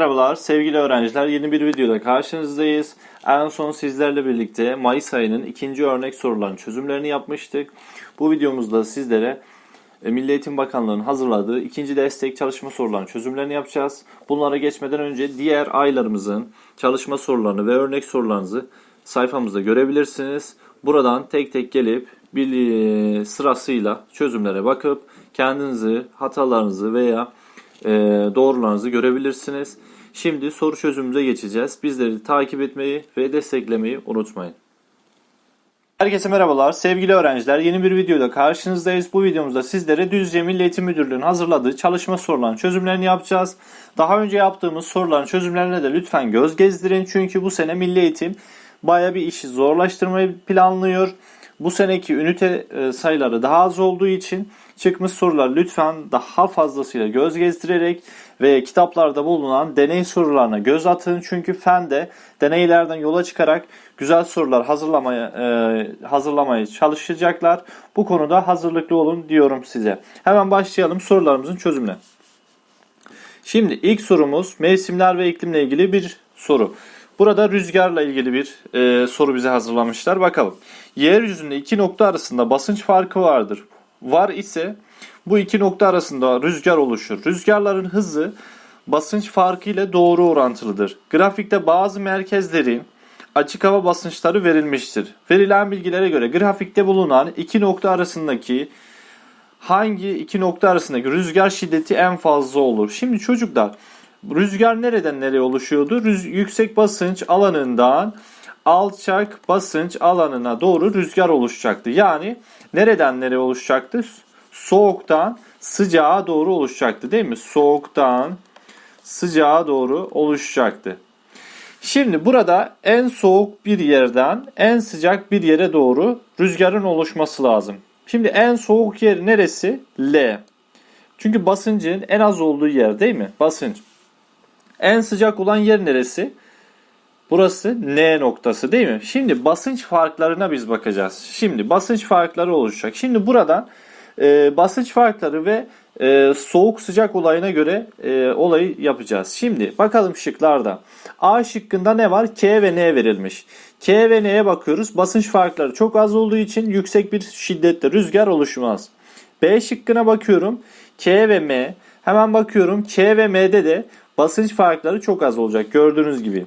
merhabalar sevgili öğrenciler. Yeni bir videoda karşınızdayız. En son sizlerle birlikte Mayıs ayının ikinci örnek sorularının çözümlerini yapmıştık. Bu videomuzda sizlere e, Milli Eğitim Bakanlığı'nın hazırladığı ikinci destek çalışma sorularının çözümlerini yapacağız. Bunlara geçmeden önce diğer aylarımızın çalışma sorularını ve örnek sorularınızı sayfamızda görebilirsiniz. Buradan tek tek gelip bir e, sırasıyla çözümlere bakıp kendinizi, hatalarınızı veya doğrularınızı görebilirsiniz. Şimdi soru çözümümüze geçeceğiz. Bizleri takip etmeyi ve desteklemeyi unutmayın. Herkese merhabalar sevgili öğrenciler. Yeni bir videoda karşınızdayız. Bu videomuzda sizlere Düzce Milli Eğitim Müdürlüğü'nün hazırladığı çalışma sorularının çözümlerini yapacağız. Daha önce yaptığımız soruların çözümlerine de lütfen göz gezdirin. Çünkü bu sene Milli Eğitim baya bir işi zorlaştırmayı planlıyor. Bu seneki ünite e, sayıları daha az olduğu için çıkmış sorular lütfen daha fazlasıyla göz gezdirerek ve kitaplarda bulunan deney sorularına göz atın. Çünkü fende deneylerden yola çıkarak güzel sorular hazırlamaya e, hazırlamaya çalışacaklar. Bu konuda hazırlıklı olun diyorum size. Hemen başlayalım sorularımızın çözümüne. Şimdi ilk sorumuz mevsimler ve iklimle ilgili bir soru. Burada rüzgarla ilgili bir e, soru bize hazırlamışlar. Bakalım. Yeryüzünde iki nokta arasında basınç farkı vardır. Var ise bu iki nokta arasında rüzgar oluşur. Rüzgarların hızı basınç farkı ile doğru orantılıdır. Grafikte bazı merkezlerin açık hava basınçları verilmiştir. Verilen bilgilere göre grafikte bulunan iki nokta arasındaki hangi iki nokta arasındaki rüzgar şiddeti en fazla olur? Şimdi çocuklar rüzgar nereden nereye oluşuyordu? Rüz yüksek basınç alanından alçak basınç alanına doğru rüzgar oluşacaktı. Yani nereden nereye oluşacaktı? Soğuktan sıcağa doğru oluşacaktı değil mi? Soğuktan sıcağa doğru oluşacaktı. Şimdi burada en soğuk bir yerden en sıcak bir yere doğru rüzgarın oluşması lazım. Şimdi en soğuk yer neresi? L. Çünkü basıncın en az olduğu yer değil mi? Basınç. En sıcak olan yer neresi? Burası N noktası değil mi? Şimdi basınç farklarına biz bakacağız. Şimdi basınç farkları oluşacak. Şimdi buradan e, basınç farkları ve e, soğuk sıcak olayına göre e, olayı yapacağız. Şimdi bakalım şıklarda. A şıkkında ne var? K ve N verilmiş. K ve N'ye bakıyoruz. Basınç farkları çok az olduğu için yüksek bir şiddette rüzgar oluşmaz. B şıkkına bakıyorum. K ve M. Hemen bakıyorum. K ve M'de de basınç farkları çok az olacak. Gördüğünüz gibi.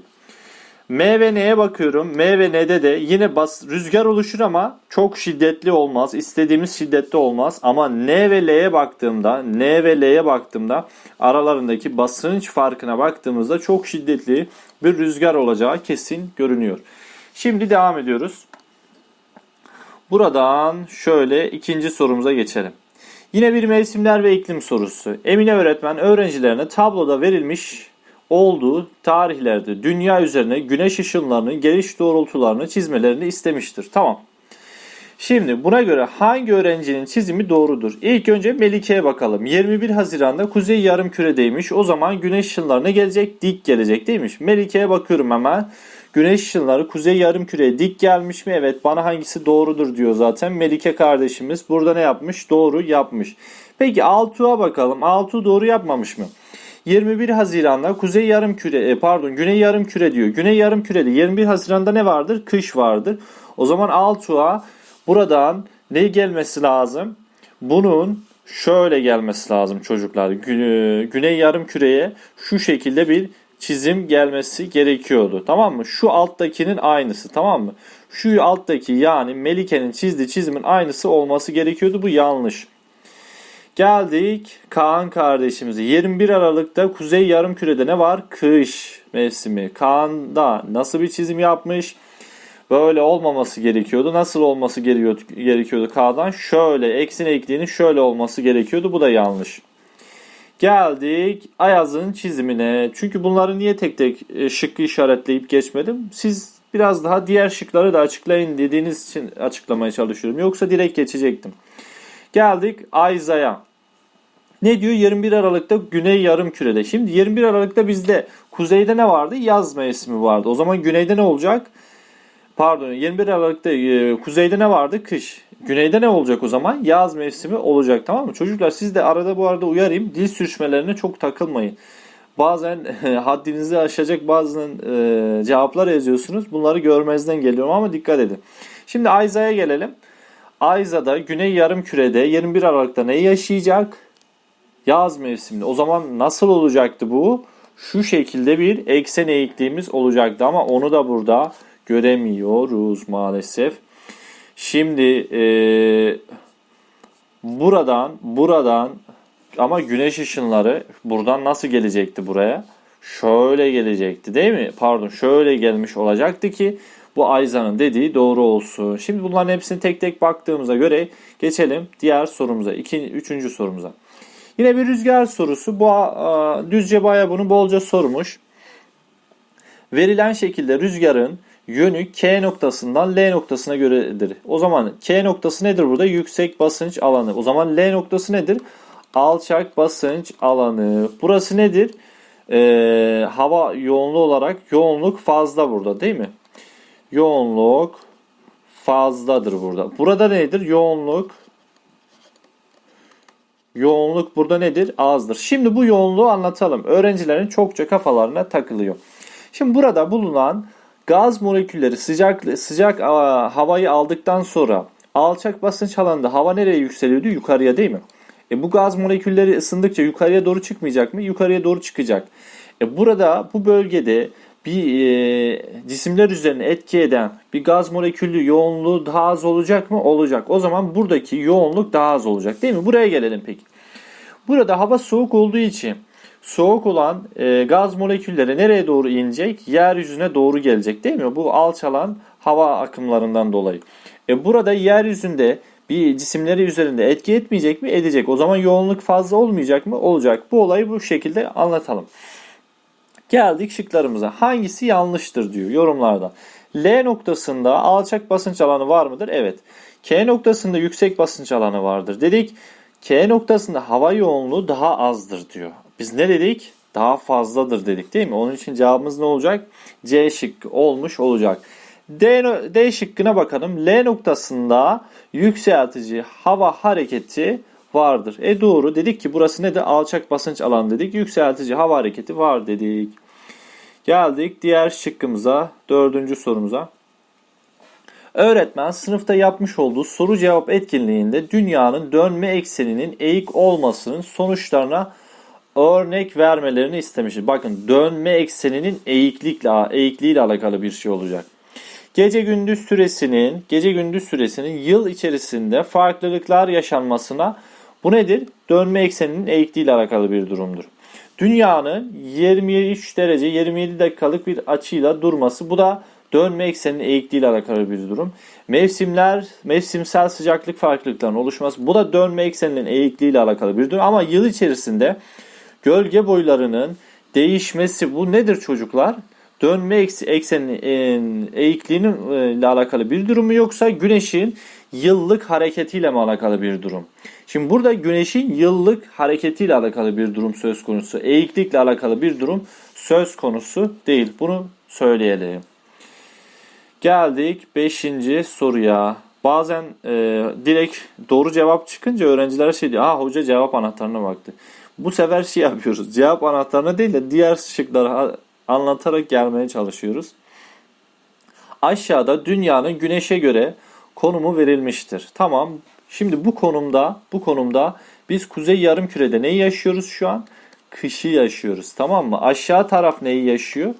M ve N'ye bakıyorum. M ve N'de de yine bas, rüzgar oluşur ama çok şiddetli olmaz. İstediğimiz şiddette olmaz. Ama N ve L'ye baktığımda, N ve L'ye baktığımda aralarındaki basınç farkına baktığımızda çok şiddetli bir rüzgar olacağı kesin görünüyor. Şimdi devam ediyoruz. Buradan şöyle ikinci sorumuza geçelim. Yine bir mevsimler ve iklim sorusu. Emine öğretmen öğrencilerine tabloda verilmiş olduğu tarihlerde dünya üzerine güneş ışınlarının geliş doğrultularını çizmelerini istemiştir. Tamam. Şimdi buna göre hangi öğrencinin çizimi doğrudur? İlk önce Melike'ye bakalım. 21 Haziran'da Kuzey Yarım Küre'deymiş. O zaman güneş ışınlarına gelecek? Dik gelecek değilmiş. Melike'ye bakıyorum hemen. Güneş ışınları Kuzey Yarım Küre'ye dik gelmiş mi? Evet bana hangisi doğrudur diyor zaten. Melike kardeşimiz burada ne yapmış? Doğru yapmış. Peki Altuğ'a bakalım. Altuğ doğru yapmamış mı? 21 Haziran'da Kuzey Yarım Küre e, pardon Güney Yarım Küre diyor. Güney Yarım Küre'de 21 Haziran'da ne vardır? Kış vardır. O zaman Altuğ'a buradan ne gelmesi lazım? Bunun şöyle gelmesi lazım çocuklar. Güney Yarım Küre'ye şu şekilde bir çizim gelmesi gerekiyordu. Tamam mı? Şu alttakinin aynısı. Tamam mı? Şu alttaki yani Melike'nin çizdiği çizimin aynısı olması gerekiyordu. Bu yanlış. Geldik Kaan kardeşimize. 21 Aralık'ta Kuzey Yarımküre'de ne var? Kış mevsimi. Kaan nasıl bir çizim yapmış? Böyle olmaması gerekiyordu. Nasıl olması gerekiyordu K'dan? Şöyle eksin ekliğinin şöyle olması gerekiyordu. Bu da yanlış. Geldik Ayaz'ın çizimine. Çünkü bunları niye tek tek e, şıkkı işaretleyip geçmedim? Siz biraz daha diğer şıkları da açıklayın dediğiniz için açıklamaya çalışıyorum. Yoksa direkt geçecektim. Geldik Ayza'ya. Ne diyor? 21 Aralık'ta Güney Yarım Kürede. Şimdi 21 Aralık'ta bizde kuzeyde ne vardı? Yaz mevsimi vardı. O zaman güneyde ne olacak? Pardon 21 Aralık'ta e, kuzeyde ne vardı? Kış. Güneyde ne olacak o zaman? Yaz mevsimi olacak tamam mı? Çocuklar siz de arada bu arada uyarayım. Dil sürçmelerine çok takılmayın. bazen haddinizi aşacak bazı e, cevaplar yazıyorsunuz. Bunları görmezden geliyorum ama dikkat edin. Şimdi Ayza'ya gelelim. Ayza'da Güney Yarımküre'de 21 Aralık'ta ne yaşayacak? Yaz mevsiminde. O zaman nasıl olacaktı bu? Şu şekilde bir eksen eğikliğimiz olacaktı ama onu da burada göremiyoruz maalesef. Şimdi e, buradan buradan ama güneş ışınları buradan nasıl gelecekti buraya? Şöyle gelecekti değil mi? Pardon şöyle gelmiş olacaktı ki bu Ayza'nın dediği doğru olsun. Şimdi bunların hepsini tek tek baktığımıza göre geçelim diğer sorumuza. İkinci, üçüncü sorumuza. Yine bir rüzgar sorusu. Bu Düzce Baya bunu bolca sormuş. Verilen şekilde rüzgarın yönü K noktasından L noktasına göredir. O zaman K noktası nedir burada? Yüksek basınç alanı. O zaman L noktası nedir? Alçak basınç alanı. Burası nedir? Ee, hava yoğunluğu olarak yoğunluk fazla burada değil mi? Yoğunluk fazladır burada. Burada nedir? Yoğunluk Yoğunluk burada nedir? Azdır. Şimdi bu yoğunluğu anlatalım. Öğrencilerin çokça kafalarına takılıyor. Şimdi burada bulunan gaz molekülleri sıcak sıcak havayı aldıktan sonra alçak basınç alanında hava nereye yükseliyordu? Yukarıya değil mi? E bu gaz molekülleri ısındıkça yukarıya doğru çıkmayacak mı? Yukarıya doğru çıkacak. E burada bu bölgede bir e, cisimler üzerine etki eden bir gaz molekülü yoğunluğu daha az olacak mı? Olacak. O zaman buradaki yoğunluk daha az olacak değil mi? Buraya gelelim peki. Burada hava soğuk olduğu için soğuk olan e, gaz molekülleri nereye doğru inecek? Yeryüzüne doğru gelecek değil mi? Bu alçalan hava akımlarından dolayı. E, burada yeryüzünde bir cisimleri üzerinde etki etmeyecek mi? Edecek. O zaman yoğunluk fazla olmayacak mı? Olacak. Bu olayı bu şekilde anlatalım. Geldik şıklarımıza. Hangisi yanlıştır diyor yorumlarda. L noktasında alçak basınç alanı var mıdır? Evet. K noktasında yüksek basınç alanı vardır. Dedik K noktasında hava yoğunluğu daha azdır diyor. Biz ne dedik? Daha fazladır dedik değil mi? Onun için cevabımız ne olacak? C şıkkı olmuş olacak. D, D şıkkına bakalım. L noktasında yükseltici hava hareketi vardır. E doğru. Dedik ki burası ne de alçak basınç alanı dedik. Yükseltici hava hareketi var dedik. Geldik diğer şıkkımıza, dördüncü sorumuza. Öğretmen sınıfta yapmış olduğu soru cevap etkinliğinde dünyanın dönme ekseninin eğik olmasının sonuçlarına örnek vermelerini istemiştir. Bakın dönme ekseninin eğiklikle eğikliğiyle alakalı bir şey olacak. Gece gündüz süresinin gece gündüz süresinin yıl içerisinde farklılıklar yaşanmasına bu nedir? Dönme ekseninin eğikliğiyle alakalı bir durumdur. Dünyanın 23 derece 27 dakikalık bir açıyla durması bu da dönme ekseninin eğikliğiyle alakalı bir durum. Mevsimler, mevsimsel sıcaklık farklılıklarının oluşması bu da dönme ekseninin eğikliğiyle alakalı bir durum. Ama yıl içerisinde gölge boylarının değişmesi bu nedir çocuklar? Dönme ekseninin eğikliğinin ile alakalı bir durum mu yoksa güneşin yıllık hareketiyle mi alakalı bir durum? Şimdi burada güneşin yıllık hareketiyle alakalı bir durum söz konusu. Eğiklikle alakalı bir durum söz konusu değil. Bunu söyleyelim. Geldik 5. soruya. Bazen e, direkt doğru cevap çıkınca öğrencilere şey diyor. Ha hoca cevap anahtarına baktı. Bu sefer şey yapıyoruz. Cevap anahtarına değil de diğer şıkları anlatarak gelmeye çalışıyoruz. Aşağıda dünyanın güneşe göre konumu verilmiştir. Tamam. Şimdi bu konumda bu konumda biz kuzey yarım kürede neyi yaşıyoruz şu an? Kışı yaşıyoruz. Tamam mı? Aşağı taraf neyi yaşıyor?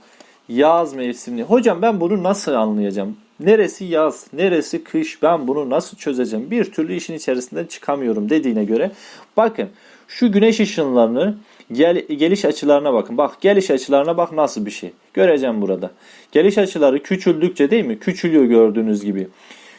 Yaz mevsimini. Hocam ben bunu nasıl anlayacağım? Neresi yaz, neresi kış ben bunu nasıl çözeceğim? Bir türlü işin içerisinden çıkamıyorum dediğine göre bakın şu güneş ışınlarını gel, geliş açılarına bakın. Bak geliş açılarına bak nasıl bir şey. Göreceğim burada. Geliş açıları küçüldükçe değil mi? Küçülüyor gördüğünüz gibi.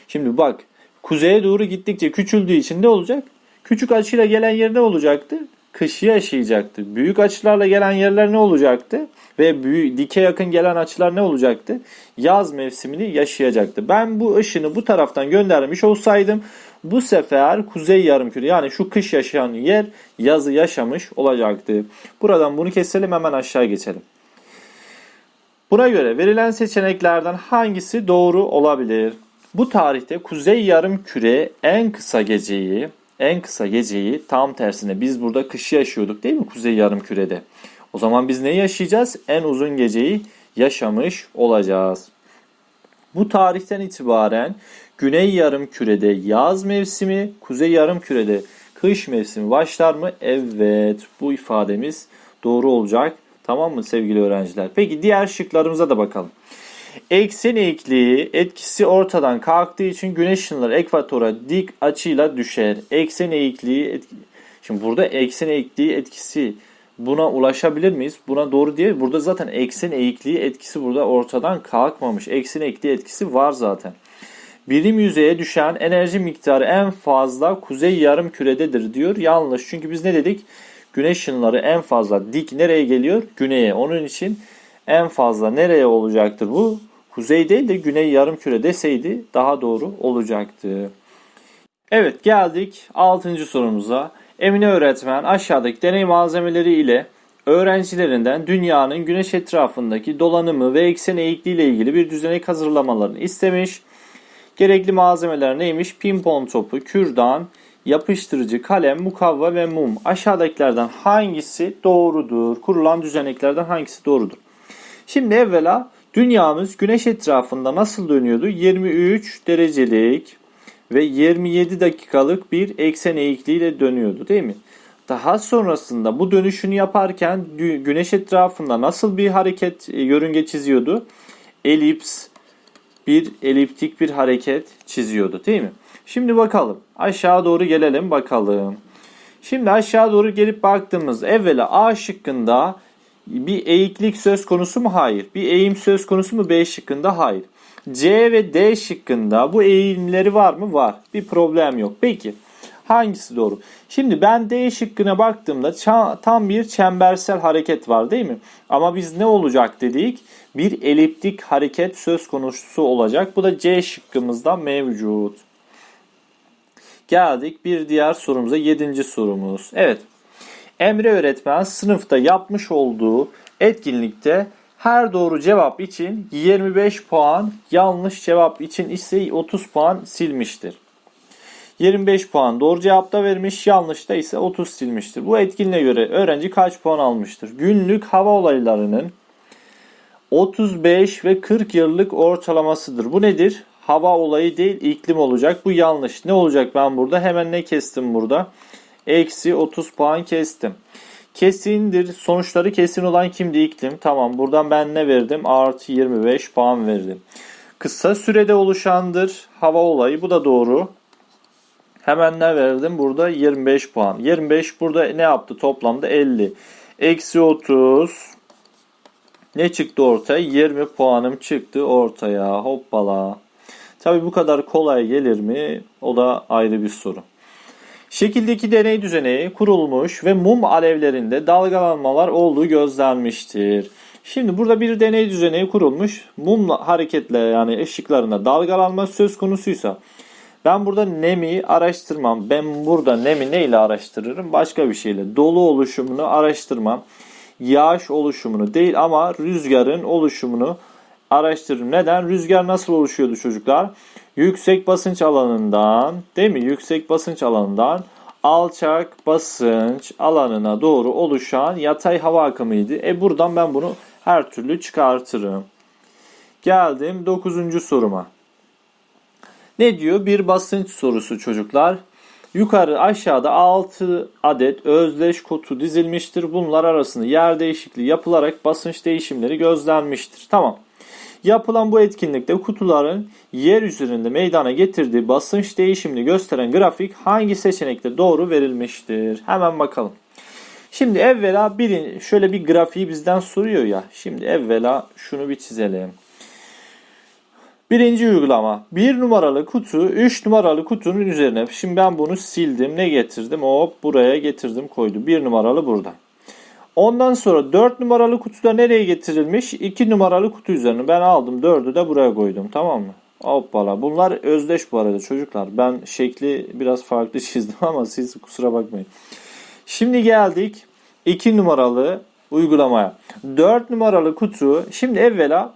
Şimdi bak kuzeye doğru gittikçe küçüldüğü için ne olacak? Küçük açıyla gelen yer olacaktı? Kışı yaşayacaktı. Büyük açılarla gelen yerler ne olacaktı? Ve büyük, dike yakın gelen açılar ne olacaktı? Yaz mevsimini yaşayacaktı. Ben bu ışını bu taraftan göndermiş olsaydım bu sefer kuzey yarımküre yani şu kış yaşayan yer yazı yaşamış olacaktı. Buradan bunu keselim hemen aşağı geçelim. Buna göre verilen seçeneklerden hangisi doğru olabilir? Bu tarihte kuzey yarım küre en kısa geceyi en kısa geceyi tam tersine biz burada kışı yaşıyorduk değil mi kuzey yarım kürede? O zaman biz ne yaşayacağız? En uzun geceyi yaşamış olacağız. Bu tarihten itibaren Güney Yarımküre'de yaz mevsimi, Kuzey Yarımküre'de kış mevsimi başlar mı? Evet, bu ifademiz doğru olacak. Tamam mı sevgili öğrenciler? Peki diğer şıklarımıza da bakalım. Eksen eğikliği etkisi ortadan kalktığı için güneş ışınları ekvatora dik açıyla düşer. Eksen eğikliği etki... Şimdi burada eksen eğikliği etkisi buna ulaşabilir miyiz? Buna doğru değil. Burada zaten eksen eğikliği etkisi burada ortadan kalkmamış. Eksen eğikliği etkisi var zaten. Birim yüzeye düşen enerji miktarı en fazla kuzey yarım kürededir diyor. Yanlış. Çünkü biz ne dedik? Güneş ışınları en fazla dik nereye geliyor? Güneye. Onun için en fazla nereye olacaktır bu? Kuzey değil de güney yarım küre deseydi daha doğru olacaktı. Evet geldik 6. sorumuza. Emine öğretmen aşağıdaki deney malzemeleri ile öğrencilerinden dünyanın güneş etrafındaki dolanımı ve eksen eğikliği ile ilgili bir düzenek hazırlamalarını istemiş. Gerekli malzemeler neymiş? Pimpon topu, kürdan, yapıştırıcı, kalem, mukavva ve mum. Aşağıdakilerden hangisi doğrudur? Kurulan düzeneklerden hangisi doğrudur? Şimdi evvela dünyamız güneş etrafında nasıl dönüyordu? 23 derecelik ve 27 dakikalık bir eksen eğikliğiyle dönüyordu değil mi? Daha sonrasında bu dönüşünü yaparken güneş etrafında nasıl bir hareket e, yörünge çiziyordu? Elips, bir eliptik bir hareket çiziyordu değil mi? Şimdi bakalım. Aşağı doğru gelelim bakalım. Şimdi aşağı doğru gelip baktığımız evvela A şıkkında bir eğiklik söz konusu mu? Hayır. Bir eğim söz konusu mu? B şıkkında? Hayır. C ve D şıkkında bu eğimleri var mı? Var. Bir problem yok. Peki hangisi doğru? Şimdi ben D şıkkına baktığımda tam bir çembersel hareket var değil mi? Ama biz ne olacak dedik? Bir eliptik hareket söz konusu olacak. Bu da C şıkkımızda mevcut. Geldik bir diğer sorumuza. Yedinci sorumuz. Evet. Emre öğretmen sınıfta yapmış olduğu etkinlikte her doğru cevap için 25 puan, yanlış cevap için ise 30 puan silmiştir. 25 puan doğru cevapta vermiş, yanlışta ise 30 silmiştir. Bu etkinliğe göre öğrenci kaç puan almıştır? Günlük hava olaylarının 35 ve 40 yıllık ortalamasıdır. Bu nedir? Hava olayı değil iklim olacak. Bu yanlış. Ne olacak ben burada? Hemen ne kestim burada? Eksi 30 puan kestim. Kesindir. Sonuçları kesin olan kimdi? İklim. Tamam buradan ben ne verdim? Artı 25 puan verdim. Kısa sürede oluşandır. Hava olayı. Bu da doğru. Hemen ne verdim? Burada 25 puan. 25 burada ne yaptı? Toplamda 50. Eksi 30. Ne çıktı ortaya? 20 puanım çıktı ortaya. Hoppala. Tabi bu kadar kolay gelir mi? O da ayrı bir soru. Şekildeki deney düzeneği kurulmuş ve mum alevlerinde dalgalanmalar olduğu gözlenmiştir. Şimdi burada bir deney düzeneği kurulmuş. Mumla hareketle yani ışıklarında dalgalanma söz konusuysa ben burada nemi araştırmam. Ben burada nemi neyle araştırırım? Başka bir şeyle. Dolu oluşumunu araştırmam. Yağış oluşumunu değil ama rüzgarın oluşumunu araştırırım. Neden? Rüzgar nasıl oluşuyordu çocuklar? Yüksek basınç alanından değil mi? Yüksek basınç alanından alçak basınç alanına doğru oluşan yatay hava akımıydı. E buradan ben bunu her türlü çıkartırım. Geldim 9. soruma. Ne diyor? Bir basınç sorusu çocuklar. Yukarı aşağıda 6 adet özdeş kutu dizilmiştir. Bunlar arasında yer değişikliği yapılarak basınç değişimleri gözlenmiştir. Tamam. Yapılan bu etkinlikte kutuların yer üzerinde meydana getirdiği basınç değişimini gösteren grafik hangi seçenekte doğru verilmiştir? Hemen bakalım. Şimdi evvela bir şöyle bir grafiği bizden soruyor ya. Şimdi evvela şunu bir çizelim. Birinci uygulama. Bir numaralı kutu, üç numaralı kutunun üzerine. Şimdi ben bunu sildim. Ne getirdim? Hop buraya getirdim koydum. Bir numaralı burada. Ondan sonra 4 numaralı kutuda nereye getirilmiş? 2 numaralı kutu üzerine ben aldım 4'ü de buraya koydum tamam mı? Hoppala. Bunlar özdeş bu arada çocuklar. Ben şekli biraz farklı çizdim ama siz kusura bakmayın. Şimdi geldik 2 numaralı uygulamaya. 4 numaralı kutu. Şimdi evvela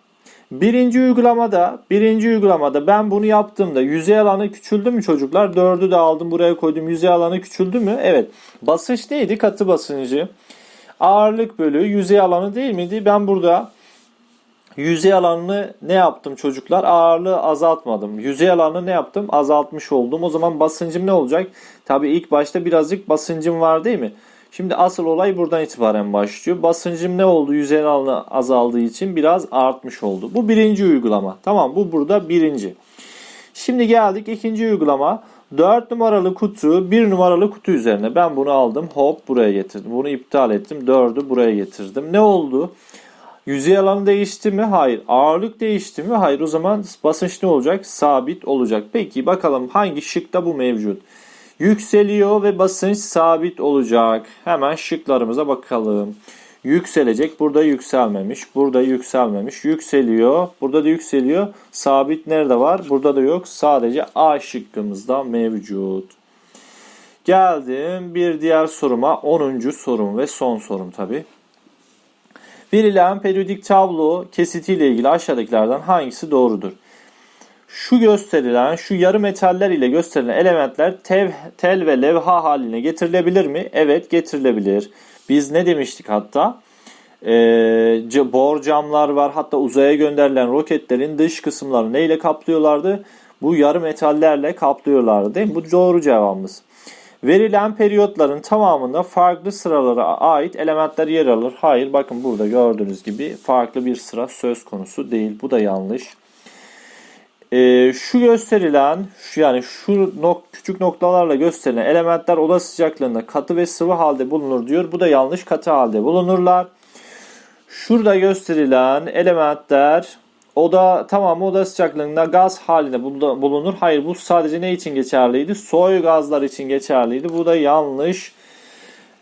birinci uygulamada birinci uygulamada ben bunu yaptığımda yüzey alanı küçüldü mü çocuklar? 4'ü de aldım buraya koydum. Yüzey alanı küçüldü mü? Evet. Basınç neydi? Katı basıncı. Ağırlık bölü yüzey alanı değil miydi? Ben burada yüzey alanını ne yaptım çocuklar? Ağırlığı azaltmadım. Yüzey alanını ne yaptım? Azaltmış oldum. O zaman basıncım ne olacak? Tabii ilk başta birazcık basıncım var değil mi? Şimdi asıl olay buradan itibaren başlıyor. Basıncım ne oldu? Yüzey alanı azaldığı için biraz artmış oldu. Bu birinci uygulama. Tamam bu burada birinci. Şimdi geldik ikinci uygulama. 4 numaralı kutu 1 numaralı kutu üzerine. Ben bunu aldım hop buraya getirdim. Bunu iptal ettim. 4'ü buraya getirdim. Ne oldu? Yüzey alanı değişti mi? Hayır. Ağırlık değişti mi? Hayır. O zaman basınç ne olacak? Sabit olacak. Peki bakalım hangi şıkta bu mevcut? Yükseliyor ve basınç sabit olacak. Hemen şıklarımıza bakalım. Yükselecek. Burada yükselmemiş. Burada yükselmemiş. Yükseliyor. Burada da yükseliyor. Sabit nerede var? Burada da yok. Sadece A şıkkımızda mevcut. Geldim bir diğer soruma. 10. sorum ve son sorum tabi. Verilen periyodik tablo kesitiyle ilgili aşağıdakilerden hangisi doğrudur? Şu gösterilen, şu yarı metaller ile gösterilen elementler tev, tel ve levha haline getirilebilir mi? Evet getirilebilir. Biz ne demiştik hatta? Ee, bor camlar var. Hatta uzaya gönderilen roketlerin dış kısımlarını neyle kaplıyorlardı? Bu yarı metallerle kaplıyorlardı değil mi? Bu doğru cevabımız. Verilen periyotların tamamında farklı sıralara ait elementler yer alır. Hayır bakın burada gördüğünüz gibi farklı bir sıra söz konusu değil. Bu da yanlış. Ee, şu gösterilen şu yani şu nok küçük noktalarla gösterilen elementler oda sıcaklığında katı ve sıvı halde bulunur diyor. Bu da yanlış katı halde bulunurlar. Şurada gösterilen elementler oda tamam oda sıcaklığında gaz halinde bulunur. Hayır bu sadece ne için geçerliydi? Soy gazlar için geçerliydi. Bu da yanlış.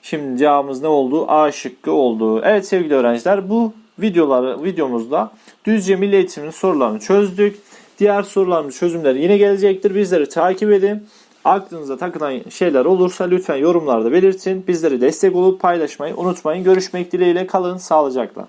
Şimdi cevabımız ne oldu? A şıkkı oldu. Evet sevgili öğrenciler bu videoları videomuzda Düzce Milli Eğitim'in sorularını çözdük. Diğer soruların çözümleri yine gelecektir. Bizleri takip edin. Aklınıza takılan şeyler olursa lütfen yorumlarda belirtin. Bizleri destek olup paylaşmayı unutmayın. Görüşmek dileğiyle kalın sağlıcakla.